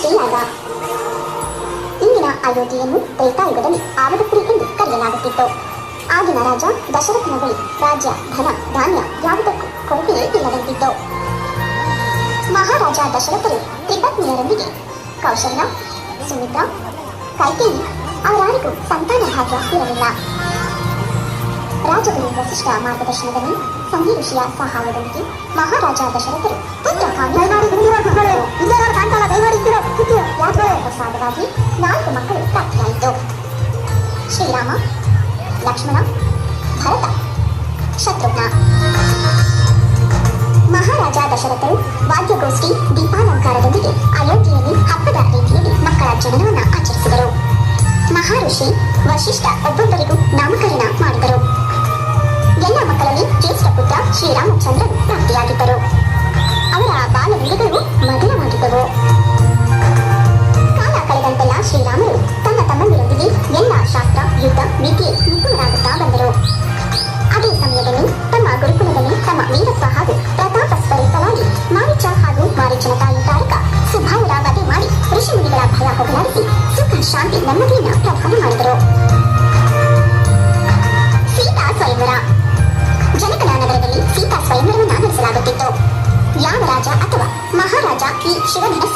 ಶ್ರೀಯಾಗ ಇಂದಿನ ಅಯೋಧ್ಯೆಯನ್ನು ತ್ರೇತಾಯುಗದಲ್ಲಿ ಆವದಪುರಿ ಎಂದು ಕರೆಯಲಾಗುತ್ತಿತ್ತು. ಆಗಿನ ರಾಜ ದಶರಥನ ಬಳಿ ರಾಜ್ಯ, ಧನ, ಧಾನ್ಯ ಯಾವುದಕ್ಕೂ ಕೊರತೆಯೇ ಇಲ್ಲದಂತಿತ್ತು. ಮಹಾರಾಜ ದಶರಥರು ತ್ರಿಪತ್ನಿಯರೊಂದಿಗೆ ಕೌಶಲ್ಯ, ಸುಮಿತ್ರ, ಕೈಕೇಯಿ ಅವರಾರಿಗೂ ಸಂತಾನ ಭಾಗ್ಯ ಇರಲಿಲ್ಲ. ರಾಜಗುರು ವಸಿಷ್ಠ ಮಾರ್ಗದರ್ಶನದಲ್ಲಿ ಸಂಧಿ ಋಷಿಯ ಸಹಾಯದೊಂದಿಗೆ ಮಹಾರಾಜ ದಶರಥರು ಪುತ್ರ ಪ್ರಸಾದವಾಗಿ ನಾಲ್ಕು ಮಕ್ಕಳು ಪ್ರಾಪ್ತಿಯಾಯಿತು ಶ್ರೀರಾಮ, ಲಕ್ಷ್ಮಣ, ಭರತ, ಶತ್ರುಘ್ನ. ಮಹಾರಾಜ ದಶರಥರು ವಾದ್ಯಗೋಷ್ಠಿ ದೀಪಾಲಂಕಾರದೊಂದಿಗೆ ಅಯೋಧ್ಯೆಯಲ್ಲಿ ಹಬ್ಬದ ರೀತಿಯಲ್ಲಿ ಮಕ್ಕಳ ಜನನವನ್ನು ಆಚರಿಸಿದರು. ಮಹಾರ್ಷಿ ವಶಿಷ್ಠ ಒಬ್ಬೊಬ್ಬರಿಗೂ ನಾಮಕರಣ ಮಾಡಿದರು. ಎಲ್ಲ ಮಕ್ಕಳಲ್ಲಿ ಜ್ಯೇಷ್ಠ ಪುತ್ರ ಶ್ರೀರಾಮಚಂದ್ರನು ಪ್ರಾಪ್ತಿಯಾಗಿದ್ದರು. ಅವರ ಬಾಲಲೀಲೆಗಳು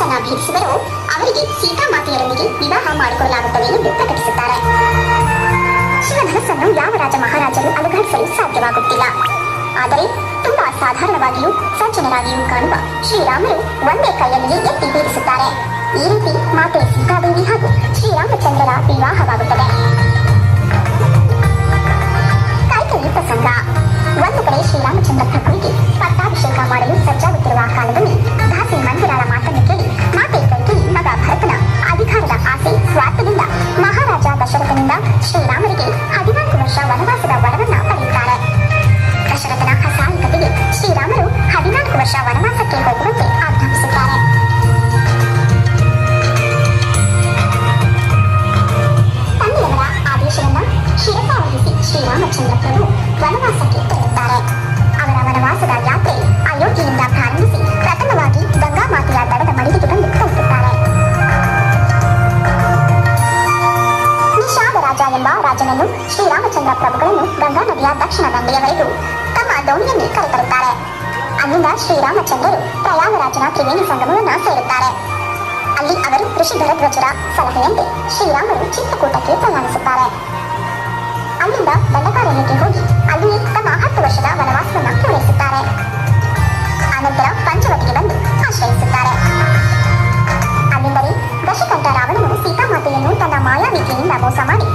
ಶಿವಧನಸ್ಸನ್ನ ಭೇದಿಸಿದರೂ ಅವರಿಗೆ ಸೀತಾಮಾತೆಯರೊಂದಿಗೆ ವಿವಾಹ ಮಾಡಿಕೊಳ್ಳಲಾಗುತ್ತದೆ ಎಂದು ಪ್ರಕಟಿಸುತ್ತಾರೆ. ಶಿವಧನಸ್ಸನ್ನು ಯಾವ ರಾಜ ಮಹಾರಾಜರು ಅಲುಗಾಡಿಸಲು ಸಾಧ್ಯವಾಗುತ್ತಿಲ್ಲ. ಆದರೆ ತುಂಬಾ ಸಾಧಾರಣವಾಗಿಯೂ ಸಜ್ಜನರಾಗಿಯೂ ಕಾಣುವ ಶ್ರೀರಾಮರು ಒಂದೇ ಕೈಯಲ್ಲಿ ಎತ್ತಿ ಬೀರಿಸುತ್ತಾರೆ ಈ ರೀತಿ ಮಾತೆ ಸೀತಾದೇವಿ ಹಾಗೂ ಶ್ರೀರಾಮಚಂದ್ರರ ವಿವಾಹವಾಗುತ್ತದೆ. ಪ್ರಸಂಗ ಒಂದು ಕಡೆ ಶ್ರೀರಾಮಚಂದ್ರ ಪ್ರಭುವಿಗೆ ಪಟ್ಟಾಭಿಷೇಕ ಮಾಡಲು ಸಜ್ಜಾಗುತ್ತಿರುವ ಕಾಲದಲ್ಲಿ ದಾಸಿ ಮಂದಿರಾಳ ಮಾತನ್ನು ಎಂಬ ರಾಜನನ್ನು ಶ್ರೀರಾಮಚಂದ್ರ ಪ್ರಭುಗಳನ್ನು ಗಂಗಾ ನದಿಯ ದಕ್ಷಿಣ ದಂಡೆಯವರೆಗೂ ತಮ್ಮ ದೋಣಿಯಲ್ಲಿ ಕರೆತರುತ್ತಾರೆ. ಅಲ್ಲಿಂದ ಶ್ರೀರಾಮಚಂದ್ರರು ಪ್ರಯಾಗರಾಜನ ತ್ರಿವೇಣಿ ಸಂಗಮವನ್ನು ಸೇರುತ್ತಾರೆ. ಅಲ್ಲಿ ಅವರು ಋಷಿ ಭರದ್ವಜರ ಸಲಹೆಯಂತೆ ಶ್ರೀರಾಮರು ಚಿತ್ರಕೂಟಕ್ಕೆ ಪ್ರಯಾಣಿಸುತ್ತಾರೆ. ಅಲ್ಲಿಂದ ದಂಡಕಾರಣ್ಯಕ್ಕೆ ಹೋಗಿ ಅಲ್ಲಿ ತಮ್ಮ ಹತ್ತು ವರ್ಷದ ವನವಾಸವನ್ನು ಪೂರೈಸುತ್ತಾರೆ. ಅನಂತರ ಪಂಚವಟಿಗೆ ಬಂದು ಆಶ್ರಯಿಸುತ್ತಾರೆ. ಅಲ್ಲಿಂದಲೇ ದಶಕಂಠ ರಾವಣನು ಸೀತಾಮಾತೆಯನ್ನು ತನ್ನ ಮಾಯಾವಿಕೆಯಿಂದ ಮೋಸ ಮಾಡಿ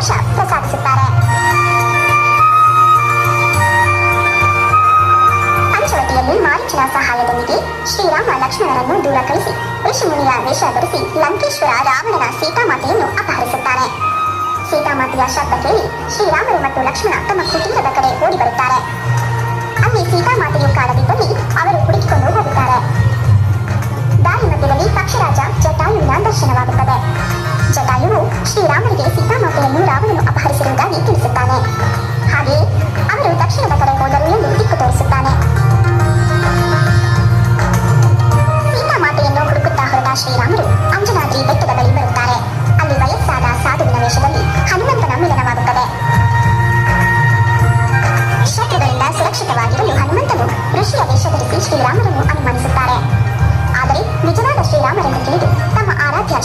ಮೋಕ್ಷ ಪ್ರಸಾದಿಸುತ್ತಾರೆ ಪಂಚವಟಿಯಲ್ಲಿ ಮಾರೀಚನ ಸಹಾಯದೊಂದಿಗೆ ಶ್ರೀರಾಮ ಲಕ್ಷ್ಮಣರನ್ನು ದೂರ ಕಳಿಸಿ ಋಷಿಮುನಿಯ ವೇಷ ಧರಿಸಿ ಲಂಕೇಶ್ವರ ರಾವಣನ ಸೀತಾಮಾತೆಯನ್ನು ಅಪಹರಿಸುತ್ತಾನೆ ಸೀತಾಮಾತೆಯ ಶಬ್ದ ಕೇಳಿ ಶ್ರೀರಾಮರು ಮತ್ತು ಲಕ್ಷ್ಮಣ ತಮ್ಮ ಕುಟುಂಬದ ಕಡೆ ಓಡಿ ಬರುತ್ತಾರೆ. ಅಲ್ಲಿ ಸೀತಾಮಾತೆಯು ಕಾಡದಿದ್ದಲ್ಲಿ ಅವರು ಹುಡುಕಿಕೊಂಡು ಹೋಗುತ್ತಾರೆ. ದಾರಿ ಮಧ್ಯದಲ್ಲಿ ಪಕ್ಷರಾಜ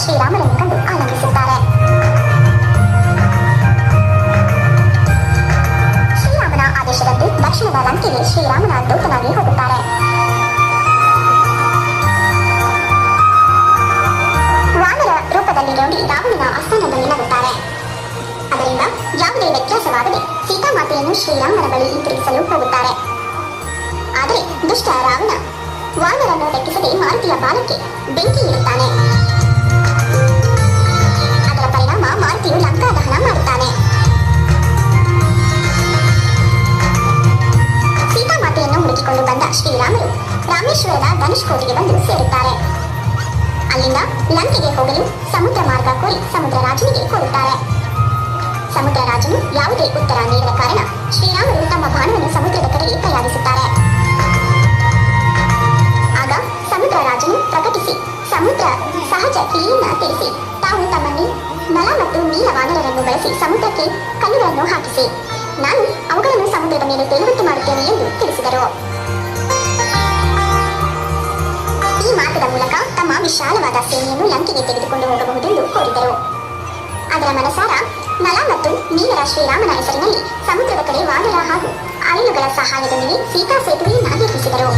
ಶ್ರೀರಾಮರನ್ನು ಕಂಡು ಆನಂದಿಸುತ್ತಾರೆ ಶ್ರೀರಾಮನ ಆದೇಶದಂತೆ ದಕ್ಷಿಣದ ಲಂಕೆಗೆ ಶ್ರೀರಾಮನ ದೂತನಾಗಿ ಹೋಗುತ್ತಾರೆ ವಾನರ ರೂಪದಲ್ಲಿ ನೋಡಿ ರಾವಣನ ಆಸ್ಥಾನದಲ್ಲಿ ನಗುತ್ತಾರೆ. ಅದರಿಂದ ಯಾವುದೇ ವ್ಯತ್ಯಾಸವಾಗದೆ ಸೀತಾಮಾತೆಯನ್ನು ಶ್ರೀರಾಮನ ಬಳಿ ಹಿಂತಿರುಗಿಸಲು ಹೋಗುತ್ತಾರೆ ಆದರೆ ದುಷ್ಟ ರಾವಣ ವಾನರನ್ನು ಲೆಕ್ಕಿಸದೆ ಮಾರುತಿಯ ಬಾಲಕ್ಕೆ ಬೆಂಕಿ ಇಡುತ್ತಾನೆ. ಯಾವುದೇ ಉತ್ತರ ನೀಡದ ಕಾರಣ ಶ್ರೀರಾಮರು ತಮ್ಮ ಬಾಣವನ್ನು ಸಮುದ್ರದ ಕಡೆಗೆ ತಯಾರಿಸುತ್ತಾರೆ ಆಗ ಸಮುದ್ರ ರಾಜನು ಪ್ರಕಟಿಸಿ, ಸಮುದ್ರ ಸಹಜ ಕ್ರಿಯೆಯನ್ನ ತಿಳಿಸಿ ತಾವು ತಮ್ಮಲ್ಲಿ ನಲ ಮತ್ತು ನೀಲ ವಾನರರನ್ನು ಬಳಸಿ ಸಮುದ್ರಕ್ಕೆ ಕಲ್ಲುಗಳನ್ನು ಹಾಕಿಸಿ, ನಾನು ಅವುಗಳನ್ನು ಸಮುದ್ರದ ಮೇಲೆ ತೇಲುವಂತೆ ಮಾಡುತ್ತೇನೆ ಎಂದು ತಿಳಿಸಿದರು. ಈ ಮಾತದ ಮೂಲಕ ತಮ್ಮ ವಿಶಾಲವಾದ ಸೇನೆಯನ್ನು ಲಂಕೆಗೆ ತೆಗೆದುಕೊಂಡು ಹೋಗಬಹುದೆಂದು ಕೋರಿದರು. ಅದರ ಮನಸಾರ ನಲ ಮತ್ತು ನೀಲರ ಶ್ರೀರಾಮನ ಹೆಸರಿನಲ್ಲಿ ಸಮುದ್ರದ ಕಡೆ ವಾನರ ಹಾಗೂ ಅಳಿಲುಗಳ ಸಹಾಯದೊಂದಿಗೆ ಸೀತಾ ಸೇತುವೆಯನ್ನ ನಿರ್ಮಿಸಿದರು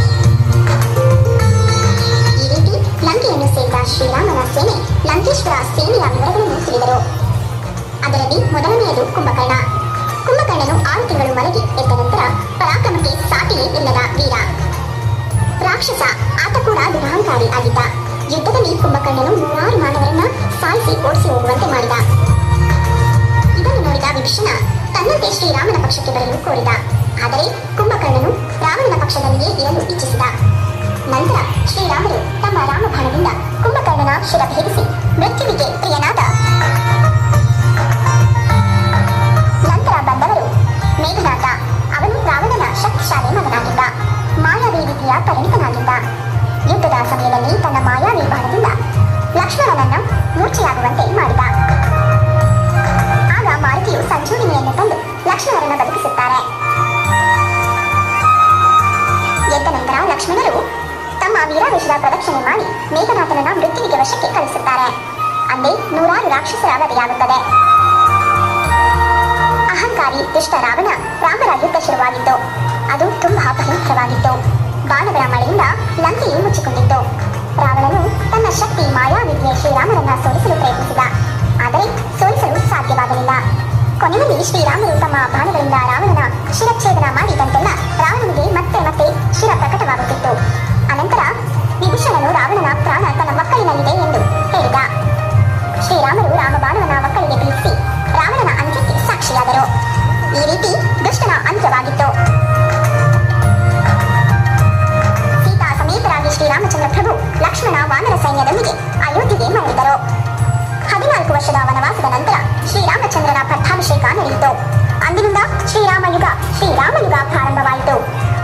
ಈ ರೀತಿ ಲಂಕೆಯನ್ನು ಸೇರಿದ ಶ್ರೀರಾಮನ ಸೇನೆ ಲಂಕೇಶ್ವರ ಸೇನೆಯ ವಿವರಗಳನ್ನು ತಿಳಿದರು. ಪಕ್ಷಕ್ಕೆ ಕೋರಿದ. ಆದರೆ ಕುಂಭಕರ್ಣನು ರಾವಣನ ಪಕ್ಷದಲ್ಲಿಯೇ ಇರಲು ಇಚ್ಛಿಸಿದ. ನಂತರ ಶ್ರೀರಾಮರು ತಮ್ಮ ರಾಮಬಾಣದಿಂದ ಕುಂಭಕರ್ಣನ ಶಿರ ಭೇದಿಸಿ ದುಷ್ಟ ರಾವಣ ರಾಮರ ಯುದ್ಧ ಶುರುವಾಗಿತ್ತು. ಅದು ತುಂಬಾ ಭಯಂಕರವಾಗಿತ್ತು. ಬಾಣಗಳ ಮಳೆಯಿಂದ ಲಂಕೆಯು ಮುಚ್ಚಿಕೊಂಡಿತ್ತು. ರಾವಣನು ತನ್ನ ಶಕ್ತಿ ಮಾಯಾ ಮಾಯಾವಿದ್ಯೆ ಶ್ರೀರಾಮನನ್ನ ಸೋಲಿಸಲು ಪ್ರಯತ್ನಿಸಿದ. ಆದರೆ ಸೋಲಿಸಲು ಸಾಧ್ಯವಾಗಲಿಲ್ಲ. ಕೊನೆಯಲ್ಲಿ ಶ್ರೀರಾಮನು ತಮ್ಮ ಬಾಣಗಳಿಂದ ರಾವಣನ ಶಿರಚ್ಛೇದನ ಮಾಡಿದಂತೆಲ್ಲ ರಾವಣನಿಗೆ ಮತ್ತೆ ಮತ್ತೆ ಶಿರ ಪ್ರಕಟವಾಗುತ್ತಿತ್ತು. ಅನಂತರ ವಿಭೀಷಣನು ರಾವಣನ ಪ್ರಾಣ ತನ್ನ ಮಕ್ಕಳಿನಲ್ಲಿದೆ ಎಂದು ಹೇಳಿದ. ಶ್ರೀರಾಮರು ರಾಮಬಾಣವನ್ನ ಮಕ್ಕಳಿಗೆ ತಿಳಿಸಿ ರಾವಣನ ಅಂತ್ಯಕ್ಕೆ ಸಾಕ್ಷಿಯಾದರು. ಈ ರೀತಿ ದುಷ್ಟನ ಅಂತ್ಯವಾಗಿತ್ತು. ಸೀತಾ ಸಮೇತರಾಗಿ ಶ್ರೀರಾಮಚಂದ್ರ ಪ್ರಭು ಲಕ್ಷ್ಮಣ ವಾನರ ಸೈನ್ಯದೊಂದಿಗೆ ಅಯೋಧ್ಯೆಗೆ ಮರಳಿದರು. ಹದಿನಾಲ್ಕು ವರ್ಷದ ವನವಾಸದ ನಂತರ ಶ್ರೀರಾಮಚಂದ್ರನ ಪಟ್ಟಾಭಿಷೇಕ ನಡೆಯಿತು. ಅಂದಿನಿಂದ ಶ್ರೀರಾಮ ಯುಗ ಶ್ರೀರಾಮ ಯುಗ ಪ್ರಾರಂಭವಾಯಿತು.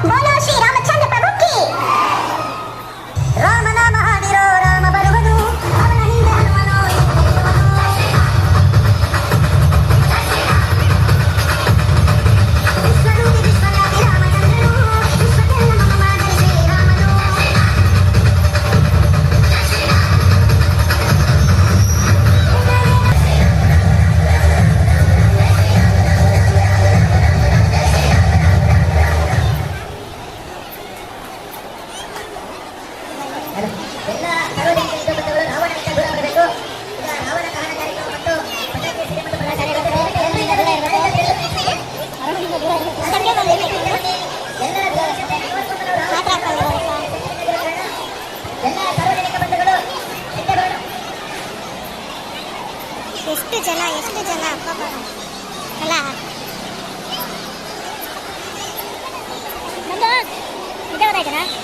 ಬೋಲೋ ಶ್ರೀರಾಮಚಂದ್ರ ಜನ ಎಷ್ಟು ಜನ ಪಾಪ ಅಲ್ಲ ಬಂದು ನಿದ್ದೆ ಗೊತ್ತಾಯ್ತನಾ ಸರಿ